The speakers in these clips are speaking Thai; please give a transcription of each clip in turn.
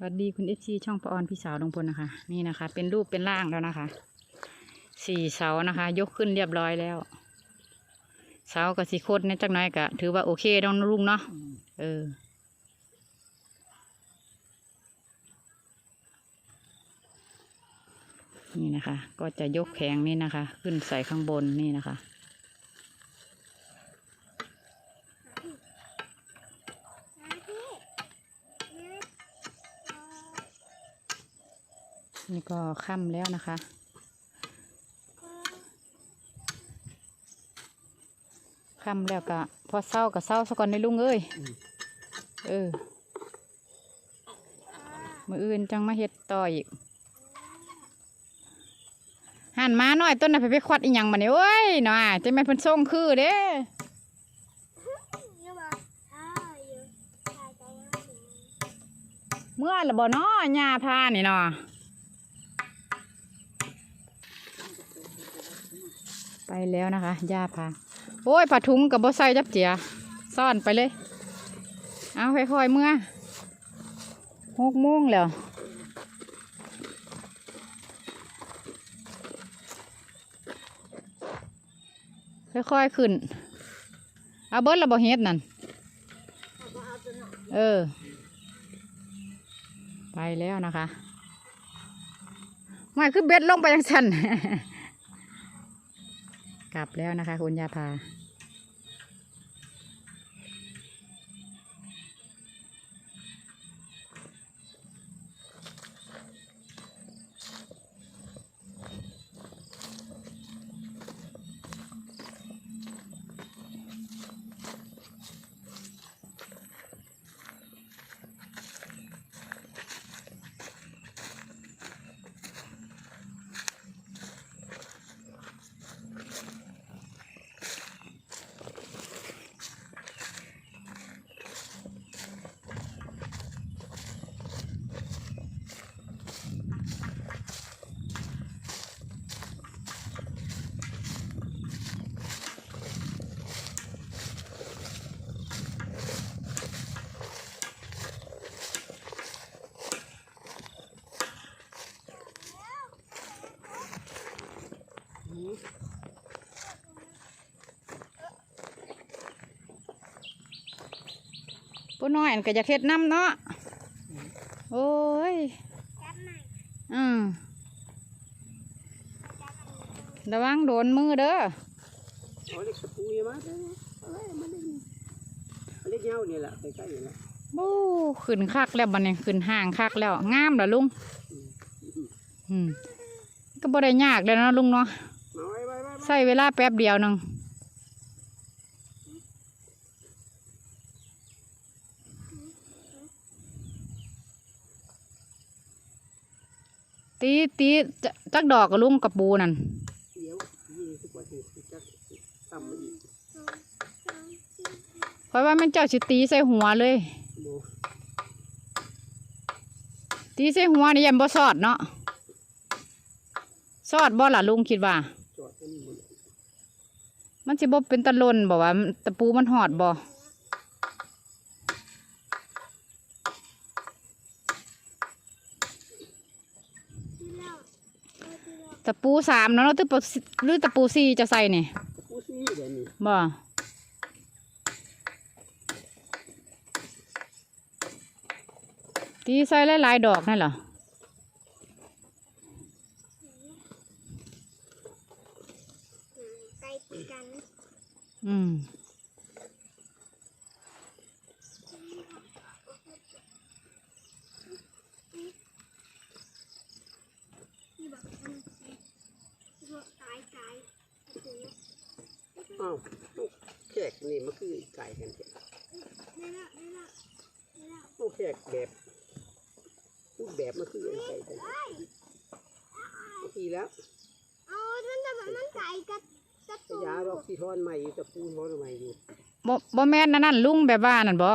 สวัสดีคุณเอฟซีช่องปออนพี่สาวลงพลนะคะ นี่นะคะ เป็นรูปเป็นร่างแล้วนะคะ สี่เสานะคะ ยกขึ้นเรียบร้อยแล้ว เสากับสีโคตรเนี่ยจักน้อยกะถือว่าโอเคต้องลุงเนาะเออนี่นะคะ ก็จะยกแขงนี่นะคะ ขึ้นใส่ข้างบนนี่นะคะ นี่ก็ค่ำแล้วนะคะ ค่ำแล้วก็พอเศร้าก็เศร้าซะก่อนในลุงเอ้ย เออ มืออื่นจังมาเฮ็ดต่ออีกหันมาหน่อยต้นน่ะไปไปควัดอีหยังมาเนี่ยโอ้ยหน่อยจะแม่นเพิ่นส่งคือเด้เมื่อละบ่เนาะหญ้าพานี่เนาะ ไปแล้วนะคะหญ้าพาโอ้ยผ้าถุงกับบ่ใส่จับเจียซ่อนไปเลย เอาค่อยๆเมื่อหกโมงแล้วค่อยๆขึ้น เอาเบิร์ดละบ่เฮ็ดนั่น เออ ไปแล้วนะคะไม่คือเบ็ดลงไปยังชัน กลับแล้วนะคะ คุณยาพา ผู้น้อยอันก็จะเฮ็ดน้ำเนาะ โอ้ย อืมระวังโดนมือเด้อเอาเล็กตะปูยมาเด้อเอาไว้มาเล่นเอาเล็กเงาเนี่ยแหละใกล้ๆนี่แหละบู้ขึ้นคักแล้วบัดนี้ขึ้นห่างคักแล้ว งามเหรอลุง อืมก็บ่ได้ยากเลยเนาะลุงเนาะ ใช้เวลาแป๊บเดียวนึงตีตีจะจักดอกกับลุงกับปูนั่นเพราะว่ามันเจ้าสิตีใส่หัวเลย ตีใส่หัวนี่ยันบ่สอดเนาะสอดบ่ล่ะลุงคิดว่า จอดอันนี้หมดเลย มันสิบ่เป็นตะลนบอกว่าตะปูมันหอดบ่ตะปูสามเนาะหรือตะปูหรือตะปูสี่จะใส่นี่ตะปูซี่เดี๋ยวนี้บ่ตีใส่หลายๆดอกนั่นเหรอ ไปกัน อืมที่บอกมันบอกตายตายอ้าวลูกแขกนี่มันคือไก่กันแท้นี่ละนี่ละนี่ละลูกแขกแบบรูปแบบมันคือไก่กันบางทีแล้วเอามันจะแบบมันไก่กับกับพ ยาดอกสีทอนใหม่อยู่ตะปูทอนใหม่อยู่บ่บ่แม่นนั่นนั่นลุงแบบว่านั่นบ่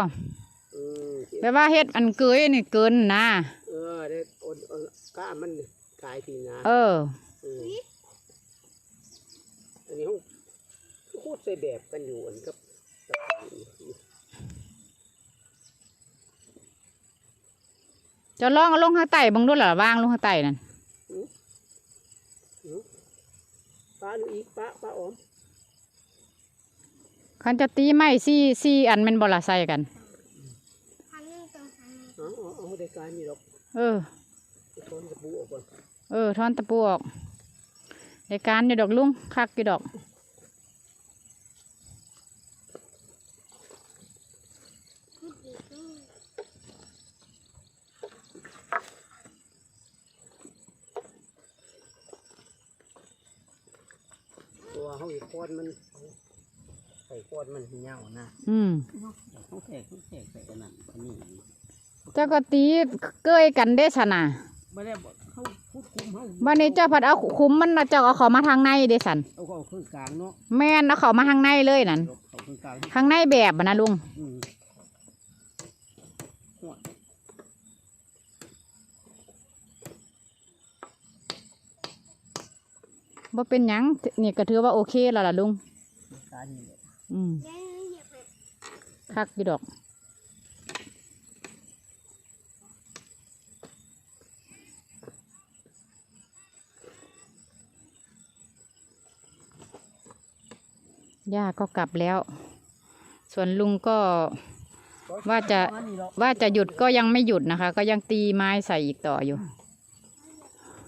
อืมแบบว่าเฮ็ดอันเกยนี่เกินนะเออได้อดเอาก้ามันกายทีนะเออเอออันนี้เขาพูดใส่แบบกันอยู่อันกับตะปูจะลองเอาลงข้างใต้เบังด้วยเหรอวางลงข้างใต้นั่น ป้าดูอีกป้าป้าออมคันจะตีไม้ซี่ซี่อันแมันบละใส่กันทางนึงตรงทางนึงเอาเอาเอาได้การนี่หรอกเออไปต้นกระปูออกก่อนเออทอนตะปูออกในการอยู่ดอกลุงคักอยู่ดอก พูดอีกนี่ ตัวเขาอีกก้อนมันใส่ก้อนมันเหี่ยวนะอืมเขาแทกเขาแทกใส่กันนั่นอันนี้เจ้าก็ตีเกยกันได้ชนะไม่ได้บอกเขาพูดคุมเขาบันนี้เจ้าผัดเอาคุ้มมันน่ะเจ้าเอาเขามาทางในเด้สันเอาเขาขึ้นกลางเนาะแม่นเอาเขามาทางในเลยนั่นเขาขึ้นกลาง ทางในแบบอะนะลุง อืมหัว ว่าเป็นหยังนี่ก็ถือว่าโอเคแล้วล่ะลุงการนี่แหละอืมแล้วเหยียบไปคักอยู่ดอก ย่าก็กลับแล้ว ส่วนลุงก็ ว่าจะว่าจะหยุดก็ยังไม่หยุดนะคะ ก็ยังตีไม้ใส่อีกต่ออยู่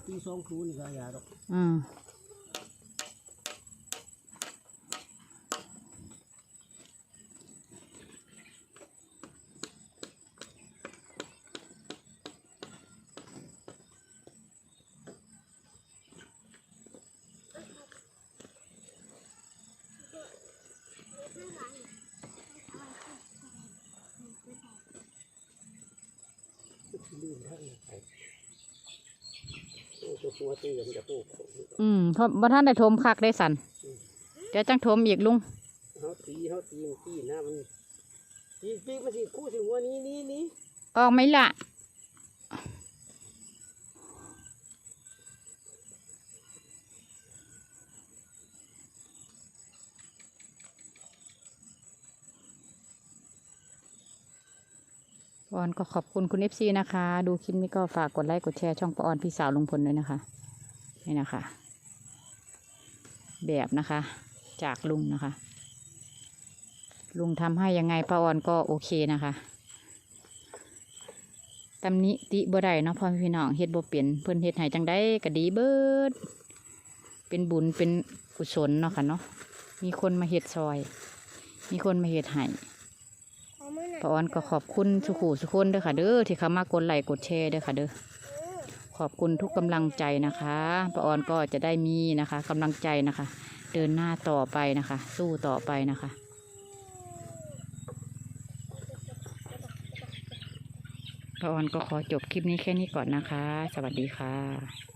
ตีสองครูนี่ก็อย่าดอกอืม ลืมทั้งไปโอ้ตัวตัวตีมันจะพูกอืมเพราะบ่ท่านได้ทมคักได้สันเดี๋ยวจังทมอีกลุงเขาตีเขาตีมันตีหน้ามันตีปีกมันสิคู่สิหัวนี้นี้นี้ออกไหมล่ะ ออนก็ขอบคุณคุณเอฟซีนะคะ ดูคลิปนี้ก็ฝากกดไลค์กดแชร์ช่องปออนพี่สาวลุงพลด้วยนะคะนี่นะคะ แบบนะคะ จากลุงนะคะ ลุงทำให้ยังไงปออนก็โอเคนะคะตำหนิติบ่ได้เนาะพ่อพี่น้องเฮ็ดบ่เป็นเพิ่นเฮ็ดให้จังได้ก็ดีเบิด เป็นบุญเป็นกุศลเนาะค่ะเนาะมีคนมาเฮ็ดซอย มีคนมาเฮ็ดให้ ป้าออนก็ขอบคุณสุขูสุคนเด้อค่ะ เด้อที่เขามากดไลค์กดแชร์เด้อค่ะเด้อเออขอบคุณทุกกำลังใจนะคะป้าออนก็จะได้มีนะคะกำลังใจนะคะ เดินหน้าต่อไปนะคะ สู้ต่อไปนะคะป้าออนก็ขอจบคลิปนี้แค่นี้ก่อนนะคะ สวัสดีค่ะ